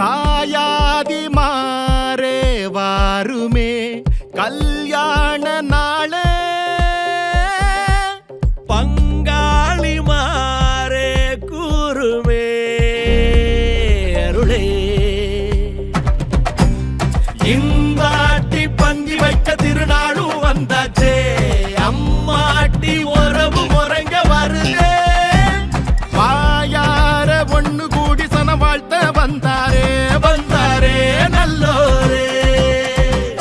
தாயாதி மாறே வாருமே. வந்தாச்சே. அம்மாட்டி உறவு முறங்க வருதே. வாயார ஒண்ணு கூடி சன வாழ்த்த வந்தாரே. வந்தாரே நல்லோரே.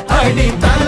அடித்தான்